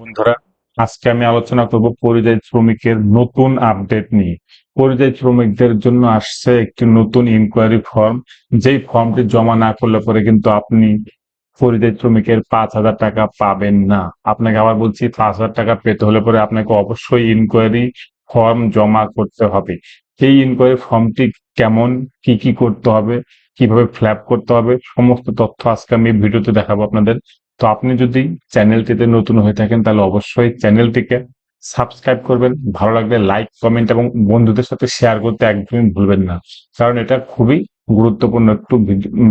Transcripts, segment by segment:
বন্ধুরা, আজকে আমি আলোচনা করব পরিযায়ী শ্রমিকের নতুন আপডেট নিয়ে। পরিযায়ী শ্রমিকদের জন্য আসছে একটি নতুন ইনকোয়ারি ফর্ম যেই ফর্মটি জমা না করলে পরে কিন্তু আপনি পরিযায়ী শ্রমিকের পাঁচ হাজার টাকা পাবেন না। আপনাকে আবার বলছি, পাঁচ হাজার টাকা পেতে হলে পরে আপনাকে অবশ্যই ইনকোয়ারি ফর্ম জমা করতে হবে। এই ইনকোয়ারি ফর্মটি কেমন, কি কি করতে হবে, কীভাবে ফ্ল্যাপ করতে হবে, সমস্ত তথ্য আজকে আমি ভিডিওতে দেখাবো আপনাদের। তো আপনি যদি চ্যানেলটিতে নতুন হয়ে থাকেন, তাহলে অবশ্যই চ্যানেলটিকে সাবস্ক্রাইব করবেন। ভালো লাগলে লাইক, কমেন্ট এবং বন্ধুদের সাথে শেয়ার করতে একদমই ভুলবেন না। কারণ এটা খুবই গুরুত্বপূর্ণ একটু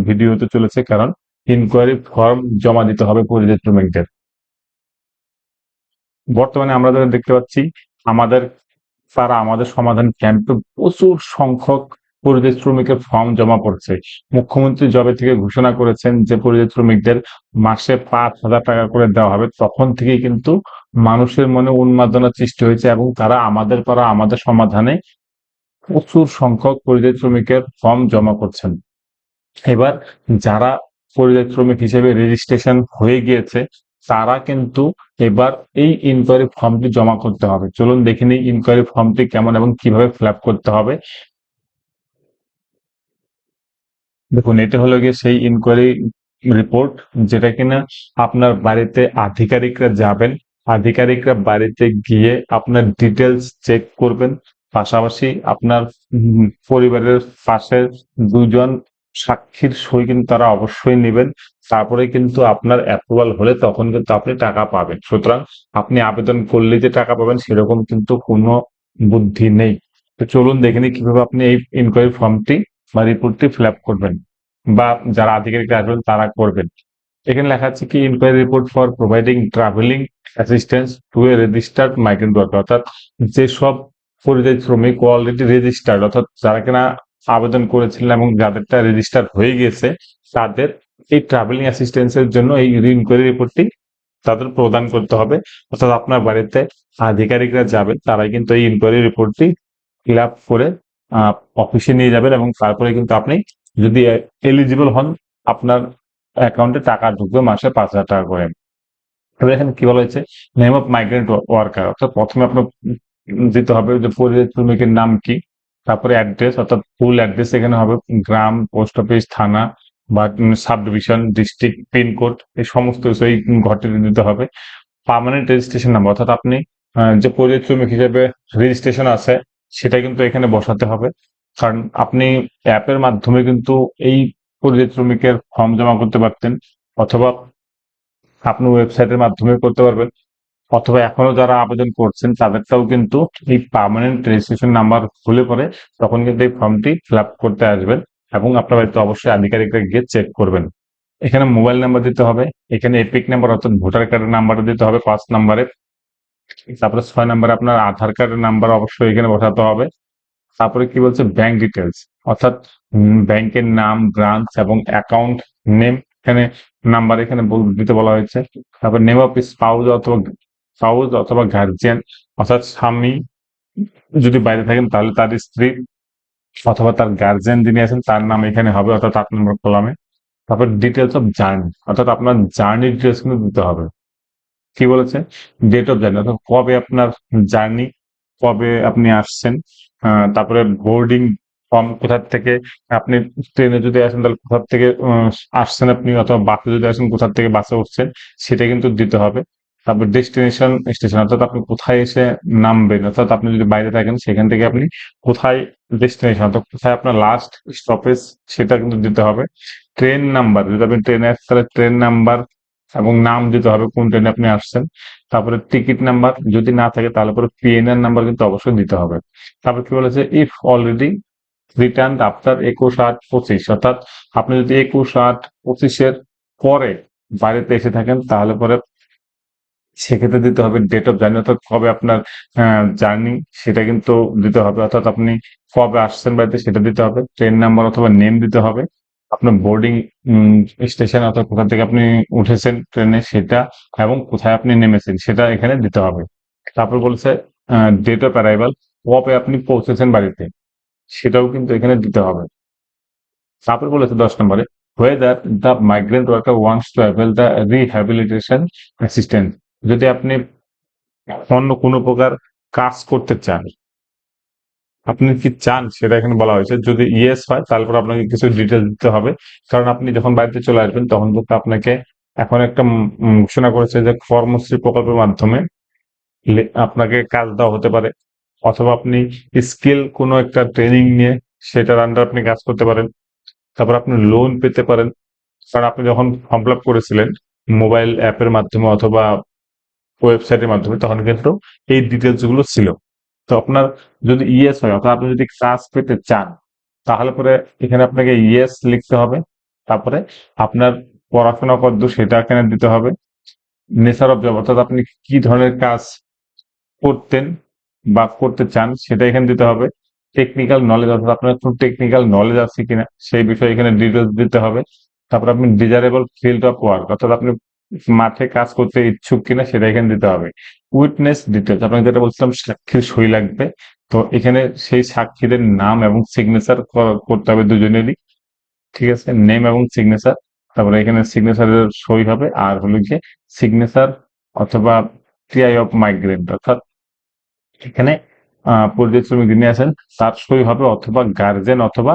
ভিডিও হতে চলেছে, কারণ ইনকোয়ারি ফর্ম জমা দিতে হবে পরিযায়ী শ্রমিকদের। বর্তমানে আমরা যারা দেখতে পাচ্ছি, আমাদের, তারা আমাদের সমাধান ক্যাম্পে প্রচুর সংখ্যক পরিযায়ী শ্রমিকের ফর্ম জমা পড়ছে। মুখ্যমন্ত্রী জবে থেকে ঘোষণা করেছেন যে, পরিযায়ী শ্রমিকদের মাসে পাঁচ হাজার টাকা করে দেওয়া হবে। তখন থেকেই কিন্তু মানুষের মনে উন্মাদনা সৃষ্টি হয়েছে এবং তারা আমাদের পাড়া, আমাদের সমাধানে প্রচুর সংখ্যক পরিযায়ী শ্রমিকের ফর্ম জমা করছেন। এবার যারা পরিযায়ী শ্রমিক হিসেবে রেজিস্ট্রেশন হয়ে গিয়েছে, তারা কিন্তু এবার এই ইনকোয়ারি ফর্মটি জমা করতে হবে। চলুন দেখে নিই ইনকোয়ারি ফর্মটি কেমন এবং কীভাবে ফিল করতে হবে। দেখুন, এটা হলো গিয়ে সেই ইনকোয়ারি রিপোর্ট যেটা কিনা আপনার বাড়িতে আধিকারিকরা যাবেন, আধিকারিকরা বাড়িতে গিয়ে আপনার ডিটেলস চেক করবেন, পাশাপাশি আপনার পরিবারের পাশের দুজন সাক্ষীর সই কিন্তু তারা অবশ্যই নেবেন, তারপরে কিন্তু আপনার অ্যাপ্রুভাল হলে তখন কিন্তু আপনি টাকা পাবেন। সুতরাং আপনি আবেদন করলে যে টাকা পাবেন সেরকম কিন্তু কোনো বুদ্ধি নেই। তো চলুন দেখে কীভাবে আপনি এই ইনকোয়ারি ফর্মটি বা রিপোর্টটি ফিল করবেন বা যারা আধিকারিক আসবেন তারা করবেন। এখানে লেখা আছে কি inquiry report for providing travelling assistance to a registered migrant worker অর্থাৎ যেসব পরিযায়ী শ্রমিক অলরেডি রেজিস্টার্ড অর্থাৎ যারা কিনা আবেদন করেছিলেন এবং যাদেরটা রেজিস্টার হয়ে গেছে তাদের এই ট্রাভেলিং অ্যাসিস্ট্যান্সের জন্য এই ইনকোয়ারি রিপোর্টটি তাদের প্রদান করতে হবে। অর্থাৎ আপনার বাড়িতে আধিকারিকরা যাবেন তারাই কিন্তু এই ইনকোয়ারি রিপোর্টটি ফিল করে অফিসে নিয়ে যাবেন এবং তারপরে কিন্তু আপনি যদি এলিজিবল হন, আপনার অ্যাকাউন্টে টাকা ঢুকবে মাসে পাঁচ হাজার টাকা করে। এবার এখানে কি বলা হয়েছে? নেম অফ মাইগ্রেন্ট ওয়ার্কার অর্থাৎ প্রথমে আপনার দিতে হবে যে পরিযায়ী নাম কি, তারপরে অ্যাড্রেস অর্থাৎ ফুল অ্যাড্রেস এখানে হবে, গ্রাম পোস্ট অফিস থানা বা সাব ডিভিশন ডিস্ট্রিক্ট পিনকোড এই সমস্ত কিছু এই ঘরটি দিতে হবে। পার্মানেন্ট রেজিস্ট্রেশন নাম্বার অর্থাৎ আপনি যে পরিযায়ী শ্রমিক হিসেবে রেজিস্ট্রেশন আছে সেটা কিন্তু এখানে বসাতে হবে। কারণ আপনি অ্যাপের মাধ্যমে কিন্তু এই পরিযায়ী শ্রমিকের ফর্ম জমা করতে পারতেন অথবা আপনি ওয়েবসাইটের মাধ্যমে করতে পারবেন। অথবা এখনও যারা আবেদন করছেন, তাদেরটাও কিন্তু এই পার্মানেন্ট রেজিস্ট্রেশন নাম্বার খুলে পরে তখন কিন্তু এই ফর্মটি ফিল করতে আসবেন এবং আপনার বাড়িতে অবশ্যই আধিকারিকরা গিয়ে চেক করবেন। এখানে মোবাইল নাম্বার দিতে হবে, এখানে এপিক নাম্বার অর্থাৎ ভোটার কার্ডের নাম্বারটা দিতে হবে পাঁচ নাম্বারে তারপরে ছয় নাম্বারে আপনার আধার কার্ডের নাম্বার অবশ্যই এখানে বসাতে হবে। তারপরে কি বলছে? ব্যাংক ডিটেলস অর্থাৎ ব্যাংকের নাম ব্রাঞ্চ এবং অ্যাকাউন্ট নেম এখানে নাম্বার এখানে দিতে বলা হয়েছে। তারপর নেম অফ স্পাউজ অথবা স্পাউজ অথবা গার্জিয়ান অর্থাৎ স্বামী যদি বাইরে থাকেন তাহলে তার স্ত্রী অথবা তার গার্জিয়ান যিনি আছেন তার নাম এখানে হবে, অর্থাৎ আট নম্বর কলামে। তারপর ডিটেলস অফ জার্নি অর্থাৎ আপনার জার্নি ডিটেলস কিন্তু দিতে হবে। কি বলেছে? ডেট অফ জার্নি অর্থাৎ কবে আপনার জার্নি কবে আপনি আসছেন তারপরে বোর্ডিং ফর্ম কোথা থেকে আপনি ট্রেনে যদি আসেন, তাহলে কোথা থেকে আসছেন আপনি? অথবা বাসে যদি আসেন কোথা থেকে বাসে উঠছেন? সেটা কিন্তু দিতে হবে। তারপর ডেস্টিনেশন স্টেশন অর্থাৎ আপনি কোথায় এসে নামবেন? অর্থাৎ আপনি যদি বাইরে থাকেন, সেখান থেকে আপনি কোথায় ডেস্টিনেশন অর্থাৎ কোথায় আপনার লাস্ট স্টপেজ সেটা কিন্তু দিতে হবে। ট্রেন নাম্বার যদি আপনি ট্রেনে আসছেন তাহলে ট্রেন নাম্বার এবং নাম দিতে হবে কোন ট্রেনে আপনি আসছেন। তারপরে টিকিট নাম্বার যদি না থাকে তাহলে পরে পিএনআর নাম্বার কিন্তু অবশ্যই দিতে হবে। তারপর কি বলেছে? ইফ অলরেডি রিটার্ন আফটার একুশ আট পঁচিশ, অর্থাৎ আপনি যদি একুশ আট পঁচিশের পরে বাড়িতে এসে থাকেন তাহলে পরে সেক্ষেত্রে দিতে হবে ডেট অফ জার্নি অর্থাৎ কবে আপনার জার্নি সেটা কিন্তু দিতে হবে। অর্থাৎ আপনি কবে আসছেন বাড়িতে সেটা দিতে হবে। ট্রেন নাম্বার অথবা নেম দিতে হবে। আপনার বোর্ডিং স্টেশন অথবা কোথা থেকে আপনি উঠেছেন ট্রেনে সেটা এবং কোথায় আপনি নেমেছেন সেটা এখানে দিতে হবে। তারপর বলছে ডেট অফ অ্যারাইভাল কবে আপনি পৌঁছেছেন বাড়িতে, সেটাও কিন্তু এখানে দিতে হবে। তারপর বলেছে দশ নম্বরে, whether the migrant worker wants to avail the rehabilitation assistance, যদি আপনি অন্য কোনো প্রকার কাজ করতে চান আপনি কি চান? সেটা এখানে বলা হয়েছে। যদি ইয়েস হয় তারপর আপনাকে কিছু ডিটেলস দিতে হবে। কারণ আপনি যখন বাড়িতে চলে আসবেন, তখন কিন্তু আপনাকে এখন একটা ঘোষণা করেছে যে কর্মশ্রী প্রকল্পের মাধ্যমে আপনাকে কাজ দেওয়া হতে পারে। অথবা আপনি স্কিল কোনো একটা ট্রেনিং নিয়ে সেটার আন্ডার আপনি কাজ করতে পারেন। তারপর আপনি লোন পেতে পারেন। কারণ আপনি যখন ফর্ম ফিল করেছিলেন মোবাইল অ্যাপের মাধ্যমে অথবা ওয়েবসাইটের মাধ্যমে, তখন কিন্তু এই ডিটেলসগুলো ছিল। তো আপনার যদি ইয়েস হয়, অর্থাৎ আপনি যদি কাজ পেতে চান, তাহলে পরে এখানে আপনাকে ইয়েস লিখতে হবে। তারপরে আপনার পড়াশোনা কদ্দু সেটা এখানে দিতে হবে। নেচার অফ জব অর্থাৎ আপনি কি ধরনের কাজ করতেন বা করতে চান সেটা এখানে দিতে হবে। টেকনিক্যাল নলেজ অর্থাৎ আপনার কোনো টেকনিক্যাল নলেজ আছে কিনা, সেই বিষয়ে এখানে ডিটেলস দিতে হবে। তারপর আপনি ডিজারেবল ফিল্ড অফ ওয়ার্ক অর্থাৎ আপনি মাঠে কাজ করতে ইচ্ছুক কিনা সেটা এখানে দিতে হবে। উইটনেস ডিটেলস আপনাকে যেটা বলছিলাম সাক্ষীর সই লাগবে। তো এখানে সেই সাক্ষীদের নাম এবং সিগনেচার করতে হবে দুজনেরই। ঠিক আছে? নেম এবং সিগনেচার তারপরে এখানে সিগনেচারের সই হবে। আর হলো গিয়ে সিগনেচার অথবা টিআই অফ মাইগ্রেন্ট অর্থাৎ এখানে পরিযায়ী শ্রমিক যিনি আছেন, তার সই হবে অথবা গার্জেন অথবা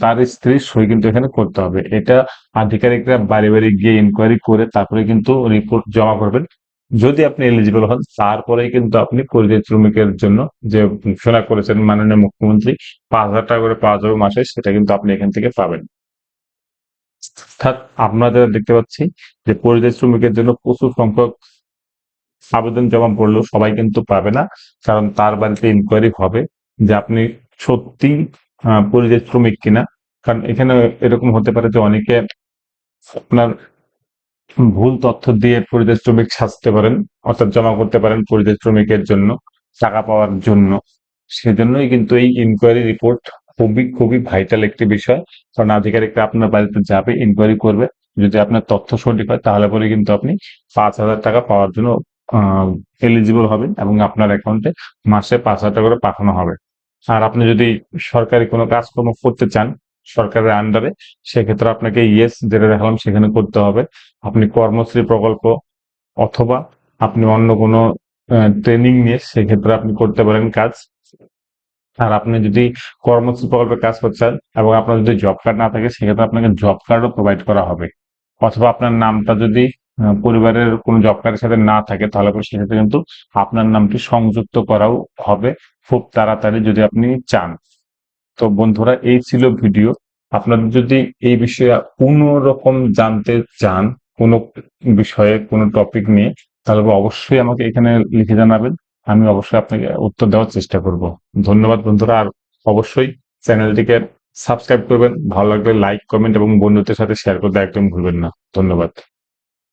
তার স্ত্রীর সই কিন্তু এখানে করতে হবে। এটা আধিকারিকরা বাড়ি বাড়ি গিয়ে ইনকোয়ারি করে তারপরে কিন্তু রিপোর্ট জমা করবেন। যদি আপনি এলিজিবল হন, তারপরেই কিন্তু আপনি পরিযায়ী শ্রমিকের জন্য যে ঘোষণা করেছেন মাননীয় মুখ্যমন্ত্রী, পাঁচ হাজার টাকা করে পাওয়া যাবে মাসে, সেটা কিন্তু আপনি এখান থেকে পাবেন। অর্থাৎ আমরা দেখতে পাচ্ছি যে পরিযায়ী শ্রমিকের জন্য প্রচুর সংখ্যক আবেদন জমা পড়লেও সবাই কিন্তু পাবে না, কারণ তার বাড়িতে ইনকোয়ারি হবে যে আপনি সত্যি পরিযায়ী শ্রমিক কিনা? কারণ এখানে এরকম হতে পারে যে অনেকে আপনার ভুল তথ্য দিয়ে পরিযায়ী শ্রমিক সাজতে পারেন, অর্থাৎ জমা করতে পারেন পরিযায়ী শ্রমিকের জন্য, টাকা পাওয়ার জন্য। সেজন্যই কিন্তু এই ইনকোয়ারি রিপোর্ট খুবই খুবই ভাইটাল একটি বিষয়। কারণ আধিকারিকরা আপনার বাড়িতে যাবে ইনকোয়ারি করবে। যদি আপনার তথ্য সঠিক হয়, তাহলে পরে কিন্তু আপনি পাঁচ হাজার টাকা পাওয়ার জন্য এলিজিবল হবেন এবং আপনার অ্যাকাউন্টে মাসে পাঁচ হাজার টাকা করে পাঠানো হবে। আর আপনি যদি সরকারি কোনো কাজকর্ম করতে চান, সরকারের আন্ডারে সেক্ষেত্রে আপনাকে ইয়েস যেটা দেখালাম সেখানে করতে হবে। আপনি কর্মশ্রী প্রকল্প অথবা আপনি অন্য কোনো ট্রেনিং নিয়ে সেক্ষেত্রে আপনি করতে পারেন কাজ। আর আপনি যদি কর্মশ্রী প্রকল্পে কাজ করছেন এবং আপনার যদি জব কার্ড না থাকে, সেক্ষেত্রে আপনাকে জব কার্ডও প্রোভাইড করা হবে। অথবা আপনার নামটা যদি পরিবারের কোনো জব কার্ডের সাথে না থাকে, তাহলে সেক্ষেত্রে কিন্তু আপনার নামটি সংযুক্ত করাও হবে। খুব তাড়াতাড়ি যদি আপনি চান। তো বন্ধুরা, এই ছিল ভিডিও। আপনাদের যদি এই বিষয়ে কোনো রকম জানতে চান, কোনো বিষয়ে, কোনো টপিক নিয়ে, তাহলে অবশ্যই আমাকে এখানে লিখে জানাবেন। আমি অবশ্যই আপনাকে উত্তর দেওয়ার চেষ্টা করব। ধন্যবাদ বন্ধুরা, আর অবশ্যই চ্যানেলটিকে সাবস্ক্রাইব করবেন। ভালো লাগলে লাইক, কমেন্ট এবং বন্ধুদের সাথে শেয়ার করতে একদম ভুলবেন না। ধন্যবাদ।